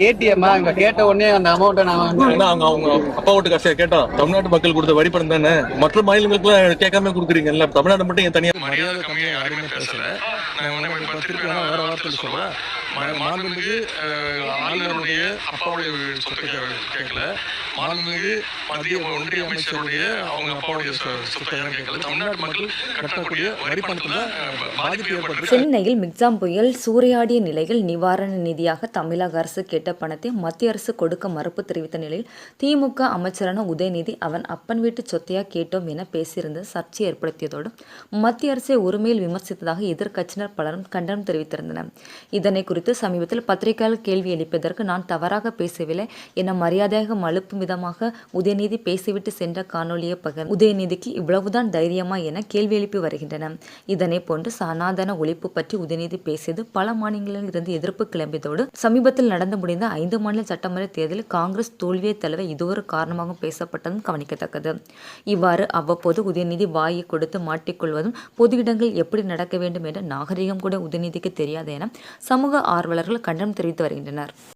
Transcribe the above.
ATM இங்க கேட்ட உடனே அந்த அமௌண்ட்டை நான் அவங்க அவங்க அப்பா ஓட்டு காசை கேட்டா தமிழ்நாட்டு மக்கள் கொடுத்த வரி பணம் தானே? மற்ற மாநிலங்களுக்கு எல்லாம் கேட்காம கொடுக்குறீங்கல்ல? தமிழ்நாடு மட்டும் ஏன் தனியா மரியாதை கம்மியா யாருமே பேசல. நான் உடனே இப்ப திருப்பி வேணா வேற வார்த்தையில் சொல்றேன். மா- மாண்புமிகு அஹ், ஆளுநருடைய அப்பாவுடைய சொத்தை கே- கேட்கல. மாண்புமிகு மத்திய ஒன்றிய அமைச்சருடைய அவங்க அப்பாவுடைய சொ- சொத்தை தான் கேட்கல. தமிழ்நாட்டு மக்கள் கட்டக்கூடிய வரி பணத்துல அஹ், பாதிப்பு ஏற்பட்டிருக்கு. சென்னையில் மிக்ஜாம் புயல் சூறையாடிய நிலையில் நிவாரண நிதியாக தமிழக அரசு கேட்ட பணத்தை மத்திய அரசு கொடுக்க மறுப்பு தெரிவித்த நிலையில் திமுக அமைச்சரான உதயநிதி அவன் அப்பன் வீட்டு சொத்தையா கேட்டோம் என பேசியிருந்தது சர்ச்சை ஏற்படுத்தியதோடு மத்திய அரசை உரிமையில் விமர்சித்ததாக எதிர்க்கட்சியினர் பலரும் கண்டனம் தெரிவித்திருந்தனர். இதனை குறித்து சமீபத்தில் பத்திரிகையாளர் கேள்வி எழுப்பியதற்கு நான் தவறாக பேசவில்லை என மரியாதையாக மழுப்பும் விதமாக உதயநிதி பேசிவிட்டு சென்ற காணொலியை பகிர் உதயநிதிக்கு இவ்வளவுதான் தைரியமா என கேள்வி எழுப்பி வருகின்றன. இதனை போன்று சனாதன ஒழிப்பு பற்றி உதயநிதி பேசியது பல மாநிலங்களில் இருந்து எதிர்ப்பு கிளம்பியதோடு சமீபத்தில் நடந்த முடிந்த ஐந்து மாநில சட்டமன்ற தேர்தலில் காங்கிரஸ் தோல்வியை தழுவ இதுவொரு காரணமாக பேசப்பட்டதும் கவனிக்கத்தக்கது. இவ்வாறு அவ்வப்போது உதயநிதி வாயை கொடுத்து மாட்டிக்கொள்வதும் பொது இடங்களில் எப்படி நடக்க வேண்டும் என்ற நாகரிகம் கூட உதயநிதிக்கு தெரியாது என சமூக ஆர்வலர்கள் கண்டனம் தெரிவித்து வருகின்றனர்.